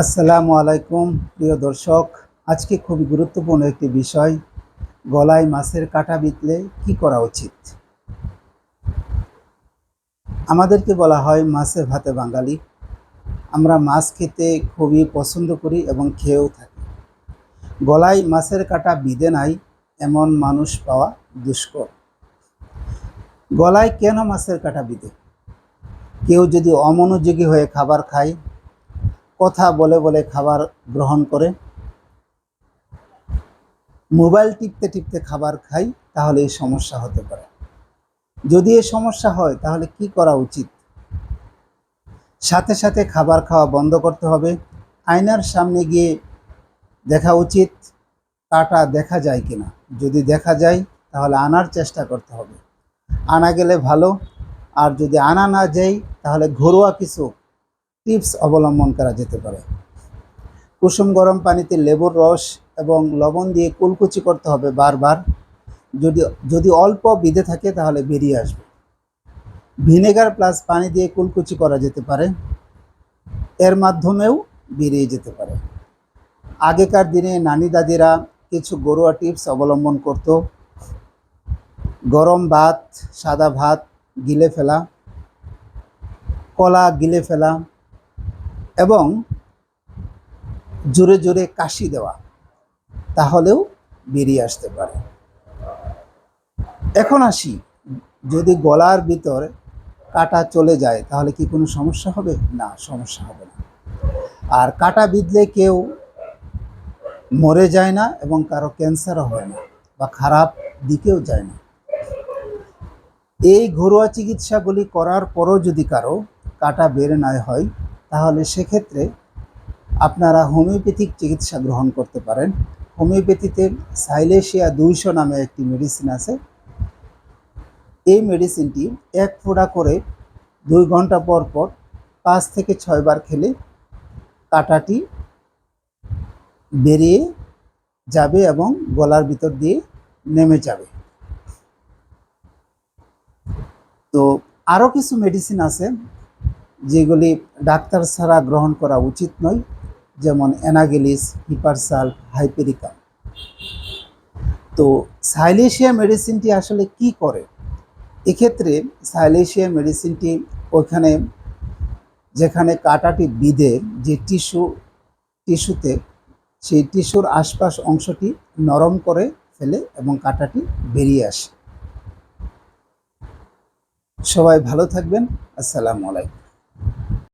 আসসালামু আলাইকুম, প্রিয় দর্শক। আজকে খুবই গুরুত্বপূর্ণ একটি বিষয়, গলায় মাছের কাটা বিতলে কি করা উচিত? আমাদেরকে বলা হয় মাছে ভাতে বাঙালি। আমরা মাছ খেতে খুবই পছন্দ করি এবং খেয়েও থাকি। গলায় মাছের কাটা বিধে নাই, এমন মানুষ পাওয়া দুষ্কর। গলায় কেন মাছের কাটা বিধে? কেউ যদি অমনোযোগী হয়ে খাবার খায় কথা বলে বলে খাবার গ্রহণ করে। মোবাইল টিপতে টিপতে খাবার খাই, তাহলে এই সমস্যা হতে পারে। যদি এই সমস্যা হয়, তাহলে কি করা উচিত? সাথে সাথে খাবার খাওয়া বন্ধ করতে হবে। আয়নার সামনে গিয়ে দেখা উচিত, কাটা দেখা যায় কিনা। যদি দেখা যায়, তাহলে আনার চেষ্টা করতে হবে। আনা গেলে ভালো, আর যদি আনা না যায়, তাহলে ঘরোয়া কিছু টিপস অবলম্বন করা যেতে পারে। কুসুম গরম পানিতে লেবুর রস এবং লবণ দিয়ে কুলকুচি করতে হবে বারবার। যদি যদি অল্প বিধে থাকে তাহলে বেরিয়ে আসবে। ভিনেগার প্লাস পানি দিয়ে কুলকুচি করা যেতে পারে। এর মাধ্যমেও বেরিয়ে যেতে পারে। আগেকার দিনে নানি দাদিরা কিছু ঘরোয়া টিপস অবলম্বন করত। গরম ভাত, সাদা ভাত গিলে ফেলা, কলা গিলে ফেলা এবং জোরে জোরে কাশি দেওয়া, তাহলেও বেরিয়ে আসতে পারে। এখন আসি, যদি গলার ভিতর কাটা চলে যায়, তাহলে কি কোনো সমস্যা হবে? না, সমস্যা হবে না। আর কাটা বিঁধলে কেউ মরে যায় না এবং কারও ক্যান্সারও হয় না বা খারাপ দিকেও যায় না। এই ঘরোয়া চিকিৎসাগুলি করার পরও যদি কারও কাটা বের না হয় তাহলে সেক্ষেত্রে আপনারা হোমিওপ্যাথিক চিকিৎসা গ্রহণ করতে পারেন। হোমিওপ্যাথিতে সাইলেশিয়া দুইশো নামে একটি মেডিসিন আছে। এই মেডিসিনটি এক ফোঁটা করে দুই ঘণ্টা পর পর পাঁচ থেকে ছয়বার খেলে কাটাটি বেরিয়ে যাবে এবং গলার ভিতর দিয়ে নেমে যাবে। তো আরও কিছু মেডিসিন আছে। যেগুলি ডাক্তার ছাড়া গ্রহণ করা উচিত নয়, যেমন অ্যানাগেলিস, হিপারসাল, হাইপেরিকাম। তো সাইলেশিয়া মেডিসিনটি আসলে কি করে? এক্ষেত্রে সাইলেশিয়া মেডিসিনটি ওখানে যেখানে কাটাটি বিধে যে টিস্যু, টিস্যুতে, সেই টিস্যুর আশপাশ অংশটি নরম করে ফেলে এবং কাটাটি বেরিয়ে আসে। সবাই ভালো থাকবেন। আসসালামু আলাইকুম।